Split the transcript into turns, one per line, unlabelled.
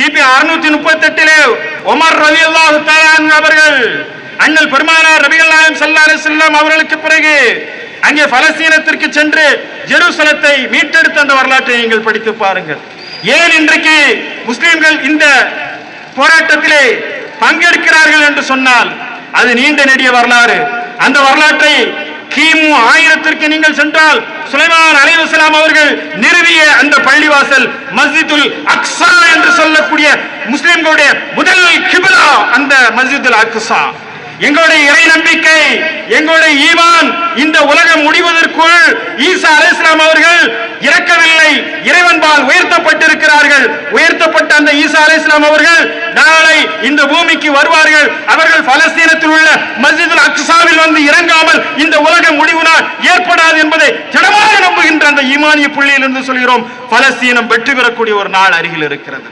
கிபி அறுநூத்தி முப்பத்தி எட்டிலே ஒமர் ரவி அல்லாஹு அவர்கள் அண்ணல் பெருமானார் ரபிகள் நாயம் சல்லாறு செல்லம் அவர்களுக்கு பிறகு அங்கே பலஸ்தீனத்திற்கு சென்று ஜெருசலத்தை மீட்டெடுத்த அந்த வரலாற்றை நீங்கள் படித்து பாருங்கள். ஏன் இன்றைக்கு முஸ்லிம்கள் இந்த போராட்டத்திலே பங்கெடுக்கிறார்கள் என்று சொன்னால் அது நீண்ட நெடிய வரலாறு. அந்த வரலாற்றை கிமு ஆயிரத்திற்கு நீங்கள் சென்றால் சுலைமான் அலைவசலாம் அவர்கள் நிறுவிய அந்த பள்ளிவாசல் மஸ்ஜிதுல் அக்ஸா சொல்லக்கூடிய முஸ்லிம்களுடைய முதல் கிபிலா அந்த மஸ்ஜிதுல் அக்ஸா எங்களுடைய இறை நம்பிக்கை எங்களுடைய ஈவான் இந்த உலகம் முடிவதற்குள் ஈசா அலைஹிஸ்ஸலாம் அவர்கள் இறக்கவில்லை. இறைவன்பால் உயர்த்தப்பட்டிருக்கிறார்கள். உயர்த்தப்பட்ட அந்த ஈசா அலைஹிஸ்ஸலாம் அவர்கள் நாளை இந்த பூமிக்கு வருவார்கள். அவர்கள் பலஸ்தீனத்தில் உள்ள மஸ்ஜிதுல் அக்சாவில் வந்து இறங்காமல் இந்த உலகம் முடிவுனால் ஏற்படாது என்பதை திடமாக நம்புகின்ற அந்த ஈமானிய புள்ளியிலிருந்து சொல்கிறோம். பலஸ்தீனம் வெற்றி பெறக்கூடிய ஒரு நாள் அருகில் இருக்கிறது.